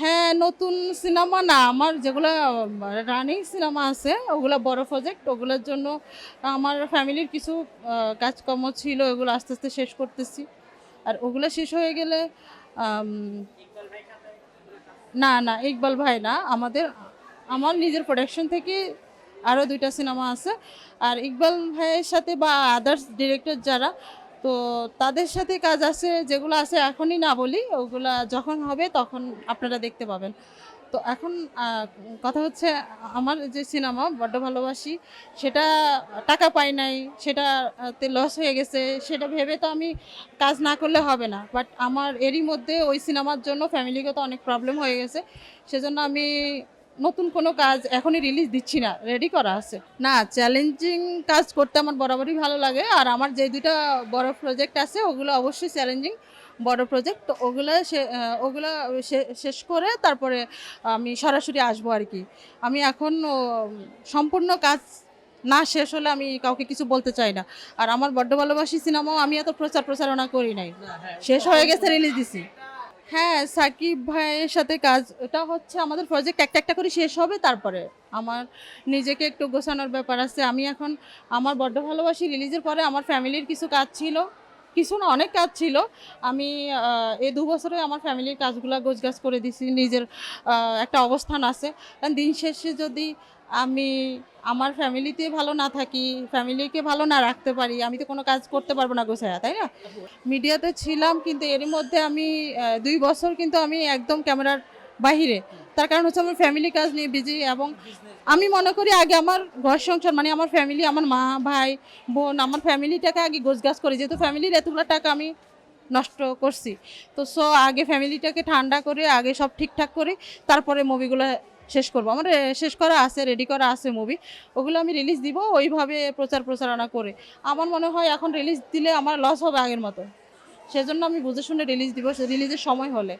হ্যাঁ নতুন সিনেমা না, আমার যেগুলো রানিং সিনেমা আছে, ওগুলো বড় প্রজেক্ট ওগুলোর জন্য আমার ফ্যামিলির কিছু কাজকর্ম ছিল, ওগুলো আস্তে আস্তে শেষ করতেছি। আর ওগুলো শেষ হয়ে গেলে না না, ইকবাল ভাই না, আমাদের, আমার নিজের প্রোডাকশন থেকে আরও দুইটা সিনেমা আছে। আর ইকবাল ভাইয়ের সাথে বা আদার্স ডিরেক্টর যারা তো তাদের সাথে কাজ আছে, যেগুলো আছে এখনই না বলি, ওগুলা যখন হবে তখন আপনারা দেখতে পাবেন। তো এখন কথা হচ্ছে আমার যে সিনেমা, বড্ড ভালোবাসি, সেটা টাকা পাই নাই সেটাতে লস হয়ে গেছে, সেটা ভেবে তো আমি কাজ না করলে হবে না। বাট আমার এরই মধ্যে ওই সিনেমার জন্য ফ্যামিলিগত অনেক প্রবলেম হয়ে গেছে, সেজন্য আমি নতুন কোনো কাজ এখনই রিলিজ দিচ্ছি না রেডি করা আছে। না চ্যালেঞ্জিং কাজ করতে আমার বরাবরই ভালো লাগে আর আমার যে দুইটা বড় প্রজেক্ট আছে ওগুলো অবশ্যই চ্যালেঞ্জিং বড় প্রজেক্ট তো ওগুলো ওগুলো শেষ করে তারপরে আমি সরাসরি আসব আর কি। আমি এখন সম্পূর্ণ কাজ না শেষ হলে আমি কাউকে কিছু বলতে চাই না। আর আমার বড্ড ভালোবাসি সিনেমাও আমি এত প্রচার প্রচারণা করি নাই। শেষ হয়ে গেছে রিলিজ দিছি। হ্যাঁ সাকিব ভাইয়ের সাথে কাজ, এটা হচ্ছে আমাদের প্রজেক্ট একটা একটা করে শেষ হবে তারপরে। আমার নিজেকে একটু গোছানোর ব্যাপার আছে। আমি এখন আমার বড্ড ভালোবাসি। রিলিজের পরে আমার ফ্যামিলির কিছু কাজ ছিল। কিছু না, অনেক কাজ ছিল। আমি এই দু বছরে আমার ফ্যামিলির কাজগুলো গোছগাছ করে দিছি। নিজের একটা অবস্থান আছে। কারণ দিন শেষে যদি আমি আমার ফ্যামিলিতে ভালো না থাকি, ফ্যামিলিকে ভালো না রাখতে পারি, আমি তো কোনো কাজ করতে পারব না গোছায়া তাই না? মিডিয়াতে ছিলাম কিন্তু এরই মধ্যে আমি দুই বছর কিন্তু আমি একদম ক্যামেরার বাহিরে। তার কারণ হচ্ছে আমার ফ্যামিলি কাজ নিয়ে বিজি এবং আমি মনে করি আগে আমার ঘর সংসার মানে আমার ফ্যামিলি আমার মা, ভাই, বোন, আমার ফ্যামিলিটাকে আগে গোছগাছ করি। যেহেতু ফ্যামিলির এতগুলো টাকা আমি নষ্ট করছি, তো সো আগে ফ্যামিলিটাকে ঠান্ডা করে, আগে সব ঠিকঠাক করে, তারপরে মুভিগুলো শেষ করব। আমার শেষ করা আছে রেডি করা আছে মুভি ওগুলো আমি রিলিজ দিব, ওইভাবে প্রচার প্রচারণা করে। আমার মনে হয় এখন রিলিজ দিলে আমার লস হবে আগের মতো। সেজন্য আমি বুঝে শুনে রিলিজ দিব রিলিজের সময় হলে।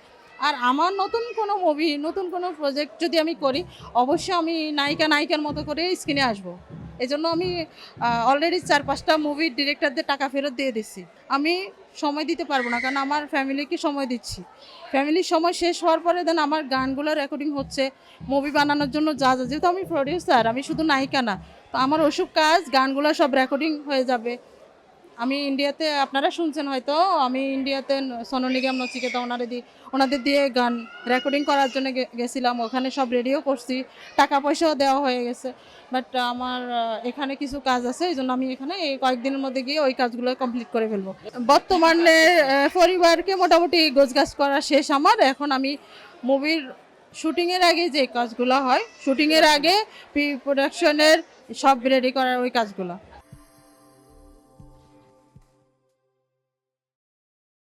আর আমার নতুন কোনো মুভি নতুন কোনো প্রজেক্ট যদি আমি করি, অবশ্যই আমি নায়িকা, নায়িকার মতো করে স্ক্রিনে আসব। এই জন্য আমি অলরেডি চার পাঁচটা মুভির ডিরেক্টরদের টাকা ফেরত দিয়ে দিচ্ছি। আমি সময় দিতে পারব না, কারণ আমার ফ্যামিলিকে সময় দিচ্ছি। ফ্যামিলির সময় শেষ হওয়ার পরে দেন আমার গানগুলো রেকর্ডিং হচ্ছে মুভি বানানোর জন্য যা যা, যেহেতু আমি প্রডিউসার আমি শুধু নায়িকা না, তো আমার ওসব কাজ, গানগুলো সব রেকর্ডিং হয়ে যাবে। আমি ইন্ডিয়াতে আপনারা শুনছেন হয়তো, আমি ইন্ডিয়াতে সোনু নিগম নচিকেতা ওনারে দিয়ে ওনাদের দিয়ে গান রেকর্ডিং করার জন্য গেছিলাম। ওখানে সব রেডিও করছি। টাকা পয়সাও দেওয়া হয়ে গেছে। বাট আমার এখানে কিছু কাজ আছে, এই জন্য আমি এখানে এই কয়েকদিনের মধ্যে গিয়ে ওই কাজগুলো কমপ্লিট করে ফেলব। বর্তমানে পরিবারকে মোটামুটি গোছগাছ করা শেষ আমার। এখন আমি মুভির শুটিংয়ের আগে যে কাজগুলো হয় শুটিংয়ের আগে প্রি প্রোডাকশনের সব রেডি করার ওই কাজগুলো।